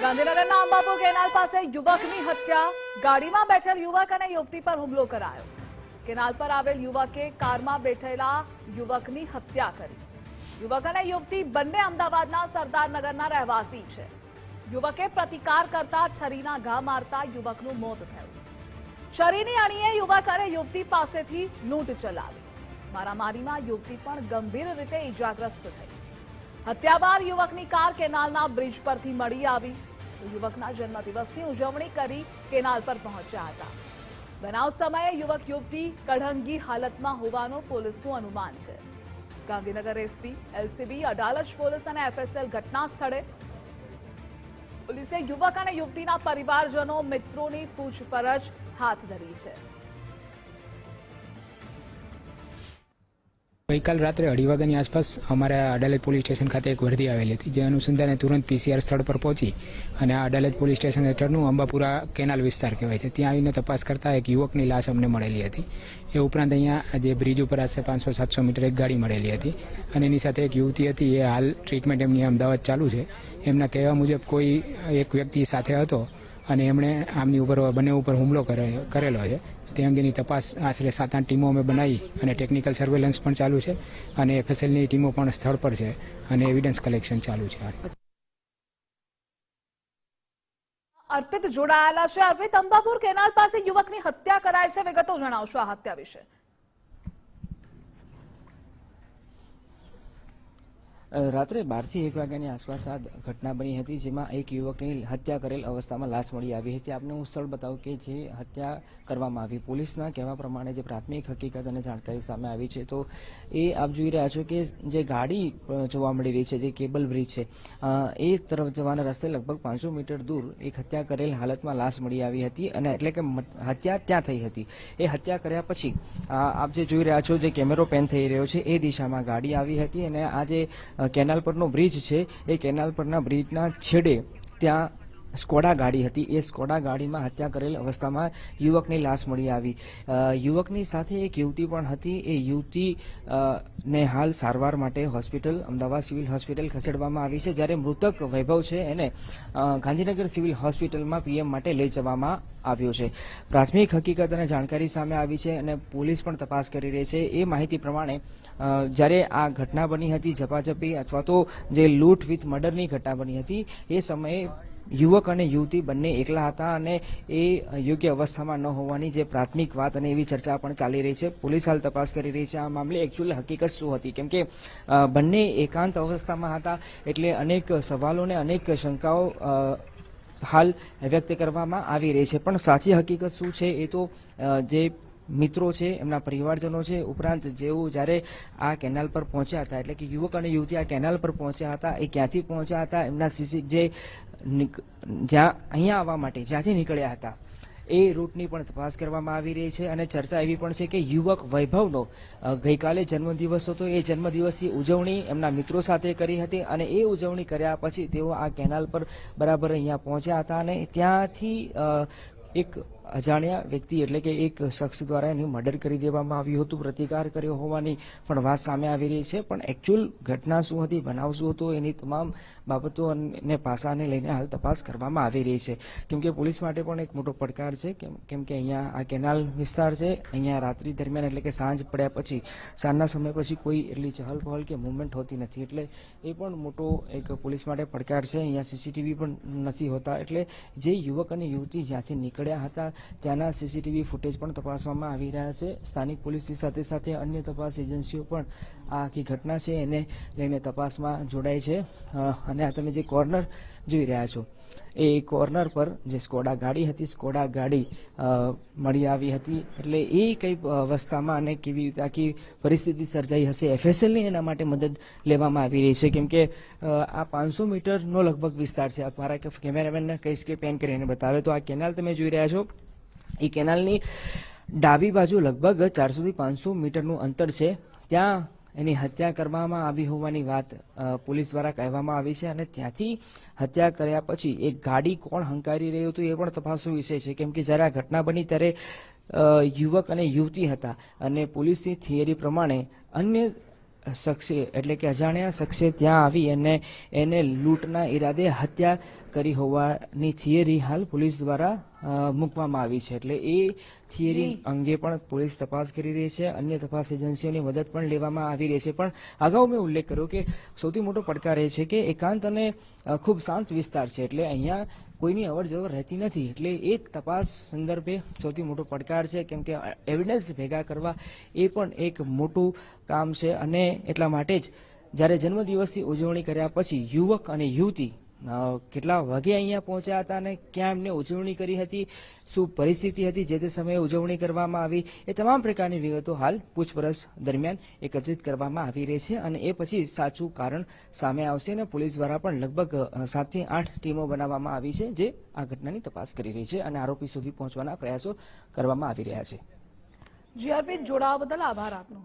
ગાંધીનગરના અંબાપુર કેનાલ પાસે યુવકની હત્યા. ગાડીમાં બેઠેલ યુવક અને યુવતી પર હુમલો કરાયો. કેનાલ પર આવેલ યુવકે કારમાં બેઠેલા યુવકની હત્યા કરી. યુવક અને યુવતી બંને અમદાવાદના સરદારનગરના રહેવાસી છે. યુવકે પ્રતિકાર કરતા છરીના ઘા મારતા યુવકનું મોત થયું. છરીની અણીએ યુવક અને યુવતી પાસેથી લૂંટ ચલાવી. મારામારીમાં યુવતી પણ ગંભીર રીતે ઈજાગ્રસ્ત થઈ. હત્યા બાદ યુવકની કાર કેનાલના બ્રિજ પરથી મળી આવી. યુવકના જન્મદિવસની ઉજવણી કરી કેનાલ પર પહોંચ્યા હતા. બનાવ સમયે યુવક યુવતી કઢંગી હાલતમાં હોવાનું પોલીસનું અનુમાન છે. Gandhinagar SP, LCB, Adalaj police અને એફએસએલ ઘટના સ્થળે પોલીસે યુવક અને યુવતીના પરિવારજનો મિત્રોની પૂછપરછ હાથ ધરી છે. ગઈકાલ રાત્રે અઢી વાગ્યાની આસપાસ અમારા અડાલજ પોલીસ સ્ટેશન ખાતે એક વર્દી આવેલી હતી, જે અનુસંધાને તુરંત પીસીઆર સ્થળ પર પહોંચી અને આ અડાલજ પોલીસ સ્ટેશન હેઠળનું અંબાપુરા કેનાલ વિસ્તાર કહેવાય છે. ત્યાં આવીને તપાસ કરતા એક યુવકની લાશ અમને મળેલી હતી. એ ઉપરાંત અહીંયા જે બ્રિજ ઉપર આશરે પાંચસો, સાતસો મીટર એક ગાડી મળેલી હતી અને એની સાથે એક યુવતી હતી, એ હાલ ટ્રીટમેન્ટ એમની અમદાવાદ ચાલુ છે. એમના કહેવા મુજબ કોઈ એક વ્યક્તિ સાથે હતો. અને એમણે આમની ઉપર, બંને ઉપર હુમલો કરે- કરેલો છે. તે અંગેની તપાસ આશરે સાત આઠ ટીમો અમે બનાવી અને ટેકનિકલ સર્વેલન્સ પણ ચાલુ છે અને એફએસએલની ટીમો પણ સ્થળ પર છે અને એવિડન્સ કલેક્શન ચાલુ છે. અર્પિત જોડાયેલા છે. અર્પિત, અંબાપુર કેનાલ પાસે યુવકની હત્યા કરાય છે. વિગતો જણાવશો આ હત્યા વિશે. રાત્રે બારથી એક વાગ્યાની આસપાસ આ ઘટના બની હતી જેમાં એક યુવકની હત્યા કરેલ અવસ્થામાં લાશ મળી આવી હતી. આપને હું સ્થળ બતાવું કે જે હત્યા કરવામાં આવી. પોલીસના કહેવા પ્રમાણે જે પ્રાથમિક હકીકત અને જાણકારી સામે આવી છે તો એ આપ જોઈ રહ્યા છો કે જે ગાડી જોવા મળી રહી છે જે કેબલ બ્રિજ છે એ તરફ જવાના રસ્તે લગભગ પાંચસો મીટર દૂર એક હત્યા કરેલ હાલતમાં લાશ મળી આવી હતી અને એટલે કે હત્યા ત્યાં થઈ હતી. એ હત્યા કર્યા પછી આપ જે જોઈ રહ્યા છો જે કેમેરો પેન થઈ રહ્યો છે એ દિશામાં ગાડી આવી હતી અને આ જે અ, કેનાલ પરનો બ્રિજ છે. એ કેનાલ પરના બ્રિજના છેડે ત્યાં સ્કોડા ગાડી હતી. એ સ્કોડા ગાડીમાં હત્યા કરેલ અવસ્થામાં યુવકની લાશ મળી આવી. યુવકની સાથે એક યુવતી પણ હતી. એ યુવતી ને હાલ સારવાર માટે હોસ્પિટલ, અમદાવાદ સિવિલ હોસ્પિટલ ખસેડવામાં આવી છે. જ્યારે મૃતક વૈભવ છે, એને ગાંધીનગર સિવિલ હોસ્પિટલમાં પીએમ માટે લઈ જવામાં આવ્યો છે. પ્રાથમિક હકીકત અને જાણકારી સામે આવી છે અને પોલીસ પણ તપાસ કરી રહી છે. એ માહિતી પ્રમાણે જ્યારે આ ઘટના બની હતી ઝપાઝપી અથવા તો જે લૂંટ વિથ મર્ડરની ઘટના બની હતી, એ સમયે યુવક અને યુવતી બંને એકલા હતા અને એ યોગ્ય અવસ્થામાં ન હોવાની જે પ્રાથમિક વાત અને એવી ચર્ચા પણ ચાલી રહી છે. પોલીસ હાલ તપાસ કરી રહી છે આ મામલે એકચ્યુઅલી હકીકત શું હતી? કેમ કે બંને એકાંત અવસ્થામાં હતા એટલે અનેક સવાલોને અનેક શંકાઓ હાલ વ્યક્ત કરવામાં આવી રહી છે. પણ સાચી હકીકત શું છે એ તો જે મિત્રો છે, એમના પરિવારજનો છે, ઉપરાંત જેઓ જ્યારે આ કેનાલ પર પહોંચ્યા હતા, એટલે કે યુવક અને યુવતી આ કેનાલ પર પહોંચ્યા હતા, એ ક્યાંથી પહોંચ્યા હતા, એમના સીસી જે જ્યાં અહીંયા આવવા માટે જ્યાંથી નીકળ્યા હતા, એ રૂટની પણ તપાસ કરવામાં આવી રહી છે અને ચર્ચા એવી પણ છે કે યુવક વૈભવનો ગઈકાલે જન્મદિવસ હતો, એ જન્મદિવસની ઉજવણી એમના મિત્રો સાથે કરી હતી અને એ ઉજવણી કર્યા પછી તેઓ આ કેનાલ પર બરાબર અહીંયા પહોંચ્યા હતા અને ત્યાંથી એક અજાણ્યા વ્યક્તિ એટલે કે એક શખ્સ દ્વારા એનું મર્ડર કરી દેવામાં આવ્યું હતું, પ્રતિકાર કર્યો હોવાની પણ વાત સામે આવી રહી છે. પણ એકચ્યુઅલ ઘટના શું હતી, બનાવ શું હતો, એની તમામ બાબતો અને પાસાને લઈને હાલ તપાસ કરવામાં આવી રહી છે. કેમ કે પોલીસ માટે પણ એક મોટો પડકાર છે, કેમ કે અહીંયા આ કેનાલ વિસ્તાર છે, અહીંયા રાત્રિ દરમિયાન એટલે કે સાંજ પડ્યા પછી, સાંજના સમય પછી કોઈ એટલી ચહલ પહલ કે મુવમેન્ટ હોતી નથી. એટલે એ પણ મોટો એક પોલીસ માટે પડકાર છે. અહીંયા સીસીટીવી પણ નથી હોતા. એટલે જે યુવક અને યુવતી જ્યાંથી નીકળ્યા હતા ત્યાંના સીસીટીવી ફૂટેજ પણ તપાસવામાં આવી રહ્યા છે. સ્થાનિક પોલીસની સાથે સાથે અન્ય તપાસ એજન્સીઓ પણ આ આખી ઘટના છે એને લઈને તપાસમાં જોડાય છે. અને આ તમે જે કોર્નર જોઈ રહ્યા છો, એ કોર્નર પર જે સ્કોડા ગાડી હતી, સ્કોડા ગાડી મળી આવી હતી. એટલે એ કઈ અવસ્થામાં અને કેવી રીતે આખી પરિસ્થિતિ સર્જાઈ હશે, એફએસએલની એના માટે મદદ લેવામાં આવી રહી છે. કેમ કે આ પાંચસો મીટરનો લગભગ વિસ્તાર છે. મારા કેમેરામેનને કહીશ કે પેન કરીને બતાવે. તો આ કેનાલ તમે જોઈ રહ્યા છો. એ કેનાલની ડાબી બાજુ લગભગ ચારસોથી પાંચસો મીટરનું અંતર છે. ત્યાં એની હત્યા કરવામાં આવી હોવાની વાત પોલીસ દ્વારા કહેવામાં આવી છે અને ત્યાંથી હત્યા કર્યા પછી એક ગાડી કોણ હંકારી રહ્યું હતું એ પણ તપાસનો વિષય છે. કેમ કે જ્યારે આ ઘટના બની ત્યારે યુવક અને યુવતી હતા અને પોલીસની થિયરી પ્રમાણે અન્ય શખ્સે એટલે કે અજાણ્યા શખ્સે ત્યાં આવી અને એને લૂંટના ઈરાદે હત્યા કરી હોવાની થિયરી હાલ પોલીસ દ્વારા મૂકવામાં આવી છે. એટલે એ થિયરી અંગે પણ પોલીસ તપાસ કરી રહી છે. અન્ય તપાસ એજન્સીઓની મદદ પણ લેવામાં આવી રહી છે. પણ અગાઉ મેં ઉલ્લેખ કર્યો કે સૌથી મોટો પડકાર એ છે કે એકાંત અને ખૂબ શાંત વિસ્તાર છે. એટલે અહીંયા કોઈની અવર જવર રહેતી નથી. એટલે એ તપાસ સંદર્ભે સૌથી મોટો પડકાર છે, કેમ કે એવિડન્સ ભેગા કરવા એ પણ એક મોટું કામ છે. અને એટલા માટે જ જ્યારે જન્મદિવસની ઉજવણી કર્યા પછી યુવક અને યુવતી કેટલા વાગે અહીંયા પહોંચ્યા હતા અને ક્યાં એમને ઉજવણી કરી હતી? શું પરિસ્થિતિ હતી જે તે સમયે ઉજવણી કરવામાં આવી? એ તમામ પ્રકારની વિગતો હાલ પૂછપરછ દરમિયાન એકત્રિત કરવામાં આવી રહી છે અને એ પછી સાચું કારણ સામે આવશે અને પોલીસ દ્વારા પણ લગભગ સાતથી આઠ ટીમો બનાવવામાં આવી છે જે આ ઘટનાની તપાસ કરી રહી છે અને આરોપી સુધી પહોંચવાના પ્રયાસો કરવામાં આવી રહ્યા છે. જીઆરપી જોડાવા બદલ આભાર આપનો.